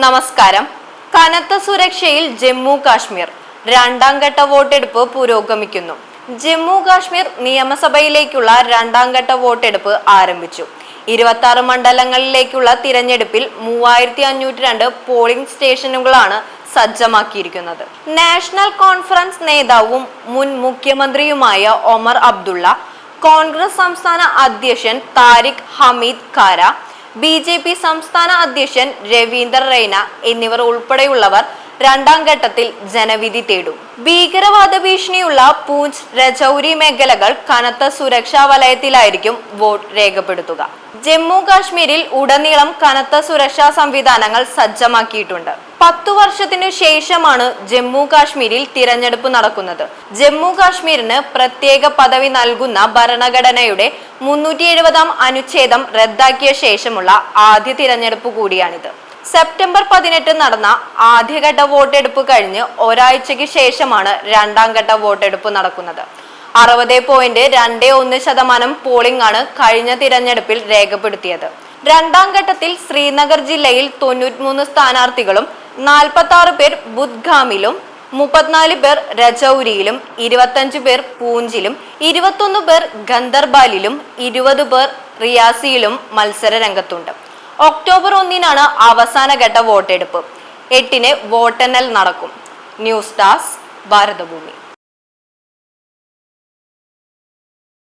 നമസ്കാരം. കനത്ത സുരക്ഷയിൽ ജമ്മു കാശ്മീർ രണ്ടാം ഘട്ട വോട്ടെടുപ്പ് പുരോഗമിക്കുന്നു. ജമ്മു കാശ്മീർ നിയമസഭയിലേക്കുള്ള രണ്ടാം ഘട്ട വോട്ടെടുപ്പ് ആരംഭിച്ചു. ഇരുപത്തി ആറ് മണ്ഡലങ്ങളിലേക്കുള്ള തിരഞ്ഞെടുപ്പിൽ മൂവായിരത്തി അഞ്ഞൂറ്റി രണ്ട് പോളിംഗ് സ്റ്റേഷനുകളാണ് സജ്ജമാക്കിയിരിക്കുന്നത്. നാഷണൽ കോൺഫറൻസ് നേതാവും മുൻ മുഖ്യമന്ത്രിയുമായ ഒമർ അബ്ദുള്ള കോൺഗ്രസ് സംസ്ഥാന അധ്യക്ഷൻ താരിഖ് ഹമീദ് കാര ബി ജെ പി സംസ്ഥാന അധ്യക്ഷൻ രവീന്ദർ റെയ്ന എന്നിവർ ഉൾപ്പെടെയുള്ളവർ രണ്ടാം ഘട്ടത്തിൽ ജനവിധി തേടും. ഭീകരവാദ ഭീഷണിയുള്ള പൂഞ്ച് രജൌരി മേഖലകൾ കനത്ത സുരക്ഷാ വലയത്തിലായിരിക്കും വോട്ട് രേഖപ്പെടുത്തുക. ജമ്മു കാശ്മീരിൽ ഉടനീളം കനത്ത സുരക്ഷാ സംവിധാനങ്ങൾ സജ്ജമാക്കിയിട്ടുണ്ട്. പത്തു വർഷത്തിനു ശേഷമാണ് ജമ്മു കാശ്മീരിൽ തിരഞ്ഞെടുപ്പ് നടക്കുന്നത്. ജമ്മു കാശ്മീരിന് പ്രത്യേക പദവി നൽകുന്ന ഭരണഘടനയുടെ മുന്നൂറ്റി എഴുപതാം അനുച്ഛേദം റദ്ദാക്കിയ ശേഷമുള്ള ആദ്യ തിരഞ്ഞെടുപ്പ് കൂടിയാണിത്. സെപ്റ്റംബർ പതിനെട്ട് നടന്ന ആദ്യഘട്ട വോട്ടെടുപ്പ് കഴിഞ്ഞ് ഒരാഴ്ചയ്ക്ക് ശേഷമാണ് രണ്ടാം ഘട്ട വോട്ടെടുപ്പ് നടക്കുന്നത്. അറുപത് പോയിന്റ് രണ്ട് ഒന്ന് ശതമാനം പോളിംഗ് ആണ് കഴിഞ്ഞ തിരഞ്ഞെടുപ്പിൽ രേഖപ്പെടുത്തിയത്. രണ്ടാം ഘട്ടത്തിൽ ശ്രീനഗർ ജില്ലയിൽ തൊണ്ണൂറ്റിമൂന്ന് സ്ഥാനാർത്ഥികളും നാൽപ്പത്തി ആറ് പേർ ബുദ്ഗാമിലും മുപ്പത്തിനാല് പേർ രജൌരിയിലും ഇരുപത്തഞ്ച് പേർ പൂഞ്ചിലും ഇരുപത്തൊന്ന് പേർ ഗന്ദർബാലിലും ഇരുപത് പേർ റിയാസിയിലും മത്സര രംഗത്തുണ്ട് ഒക്ടോബർ ഒന്നിനാണ് അവസാനഘട്ട വോട്ടെടുപ്പ്. എട്ടിന് വോട്ടെണ്ണൽ നടക്കും. News desk Bharatabhoomi.